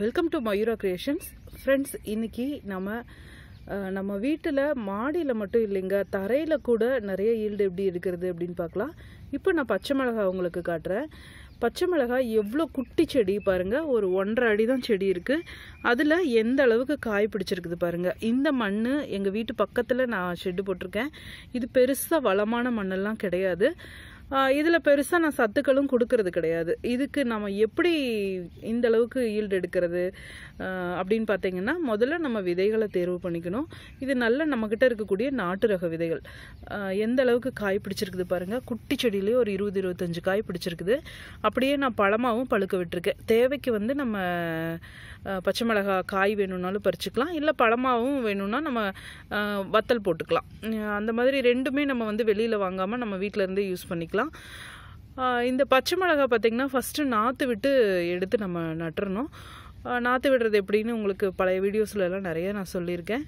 Welcome to Mayura creations friends இன்னைக்கு நம்ம நம்ம வீட்டில் மாடியில் மட்டும் இல்லைங்க தரையில் கூட நிறைய ஈல்டு எப்படி இருக்கிறது அப்படின்னு பார்க்கலாம். இப்போ நான் பச்சை மிளகாய் உங்களுக்கு காட்டுறேன். பச்சை மிளகாய் எவ்வளோ குட்டி செடி பாருங்கள் ஒரு ஒன்றரை அடி தான் செடி இருக்குது அதில் எந்த அளவுக்கு காய் பிடிச்சிருக்குது பாருங்கள் இந்த மண் எங்கள் வீட்டு பக்கத்தில் நான் ஷெட்டு போட்டிருக்கேன். இது பெருசாக வளமான மண்ணெல்லாம் கிடையாது. இதில் பெருசாக நான் சத்துக்களும் கொடுக்கறது கிடையாது. இதுக்கு நம்ம எப்படி இந்த அளவுக்கு ஈல்டு எடுக்கிறது அப்படின்னு பார்த்தீங்கன்னா முதல்ல நம்ம விதைகளை தேர்வு பண்ணிக்கணும். இது நல்ல நம்மக்கிட்ட இருக்கக்கூடிய நாட்டு ரக விதைகள். எந்த அளவுக்கு காய் பிடிச்சிருக்குது பாருங்கள் குட்டி செடியிலேயே ஒரு இருபது இருபத்தஞ்சு காய் பிடிச்சிருக்குது. அப்படியே நான் பழமாகவும் பழுக்க விட்டுருக்கேன். தேவைக்கு வந்து நம்ம பச்சை மிளகா காய் வேணும்னாலும் பறிச்சுக்கலாம். இல்லை பழமாகவும் வேணும்னா நம்ம வத்தல் போட்டுக்கலாம். அந்த மாதிரி ரெண்டுமே நம்ம வந்து வெளியில் வாங்காமல் நம்ம வீட்டிலேருந்தே யூஸ் பண்ணிக்கலாம். ஆஹ் இந்த பச்சை மிளகாய் பார்த்திங்கன்னா ஃபஸ்ட்டு நாற்று விட்டு எடுத்து நம்ம நட்டுறணும். நாற்று விடுறது எப்படின்னு உங்களுக்கு பழைய வீடியோஸ்ல எல்லாம் நிறைய நான் சொல்லியிருக்கேன்.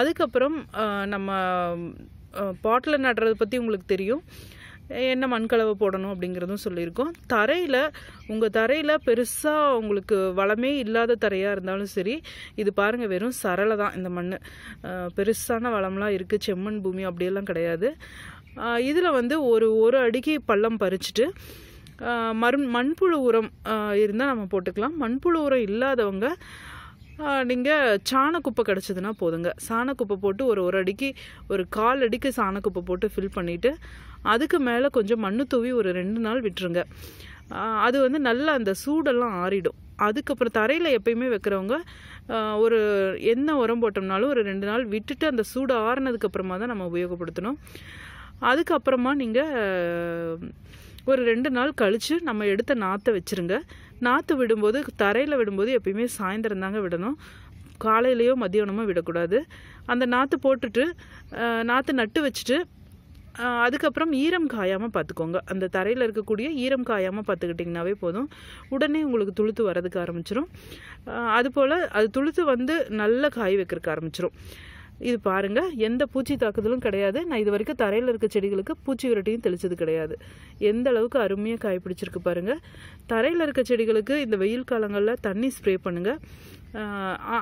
அதுக்கப்புறம் நம்ம பாட்டில் நடுறது பற்றி உங்களுக்கு தெரியும். என்ன மண்கலவை போடணும் அப்படிங்கிறதும் சொல்லியிருக்கோம். தரையில் உங்கள் தரையில் பெருசாக உங்களுக்கு வளமே இல்லாத தரையாக இருந்தாலும் சரி இது பாருங்கள் வெறும் சரளை தான் இந்த மண் பெருசான வளம்லாம் இருக்குது செம்மண் பூமி அப்படியெல்லாம் கிடையாது. இதில் வந்து ஒரு ஒரு அடிக்கு பள்ளம் பறிச்சுட்டு மண் மண்புழு உரம் இருந்தால் நம்ம போட்டுக்கலாம். மண்புழு உரம் இல்லாதவங்க நீங்கள் சாணக்குப்பை கிடச்சதுன்னா போதுங்க. சாணக்குப்பை போட்டு ஒரு ஒரு அடிக்கு ஒரு கால் அடிக்கு சாணக்குப்பை போட்டு ஃபில் பண்ணிவிட்டு அதுக்கு மேலே கொஞ்சம் மண்ணு தூவி ஒரு ரெண்டு நாள் விட்டுருங்க. அது வந்து நல்லா அந்த சூடெல்லாம் ஆறிடும். அதுக்கப்புறம் தரையில் எப்பயுமே வைக்கிறவங்க ஒரு என்ன உரம் போட்டோம்னாலும் ஒரு ரெண்டு நாள் விட்டுட்டு அந்த சூடு ஆறுனதுக்கப்புறமா தான் நம்ம உபயோகப்படுத்தணும். அதுக்கப்புறமா நீங்கள் ஒரு ரெண்டு நாள் கழித்து நம்ம எடுத்த நாற்றை வச்சுருங்க. நாற்று விடும்போது தரையில் விடும்போது எப்பயுமே சாயந்தரம் தாங்க விடணும். காலையிலையோ மதியானமோ விடக்கூடாது. அந்த நாற்று போட்டுட்டு நாற்று நட்டு வச்சுட்டு அதுக்கப்புறம் ஈரம் காயாமல் பார்த்துக்கோங்க. அந்த தரையில் இருக்கக்கூடிய ஈரம் காயாமல் பார்த்துக்கிட்டிங்கனாவே போதும். உடனே உங்களுக்கு துளுத்து வரதுக்கு ஆரம்பிச்சிடும் அதுபோல் அது துளுத்து வந்து நல்ல காய் வைக்கிறதுக்கு ஆரம்பிச்சிடும் இது பாருங்க எந்த பூச்சி தாக்குதலும் கிடையாது. நான் இது வரைக்கும் தரையில் இருக்க செடிகளுக்கு பூச்சி விரட்டியும் தெளிச்சது கிடையாது. எந்த அளவுக்கு அருமையாக காய் பிடிச்சிருக்கு பாருங்க. தரையில் இருக்க செடிகளுக்கு இந்த வெயில் காலங்களில் தண்ணி ஸ்ப்ரே பண்ணுங்க.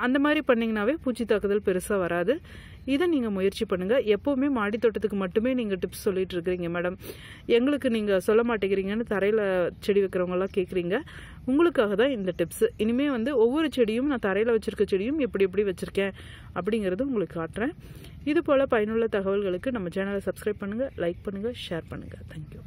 அந்த மாதிரி பண்ணிங்கனாவே பூச்சி தாக்குதல் பெருசாக வராது. இதை நீங்கள் முயற்சி பண்ணுங்கள் எப்போவுமே மாடி தோட்டத்துக்கு மட்டுமே நீங்கள் டிப்ஸ் சொல்லிட்டு இருக்கிறீங்க மேடம். எங்களுக்கு நீங்கள் சொல்ல மாட்டேங்கிறீங்கன்னு தரையில் செடி வைக்கிறவங்கலாம் கேட்குறீங்க உங்களுக்காக தான் இந்த டிப்ஸ் இனிமேல் வந்து ஒவ்வொரு செடியும் நான் தரையில் வச்சுருக்க செடியும் எப்படி எப்படி வச்சுருக்கேன் அப்படிங்கிறது உங்களுக்கு காட்டுறேன். இது போல் பயனுள்ள தகவல்களுக்கு நம்ம சேனலை சப்ஸ்கிரைப் பண்ணுங்கள் லைக் பண்ணுங்கள் ஷேர் பண்ணுங்கள் தேங்க்யூ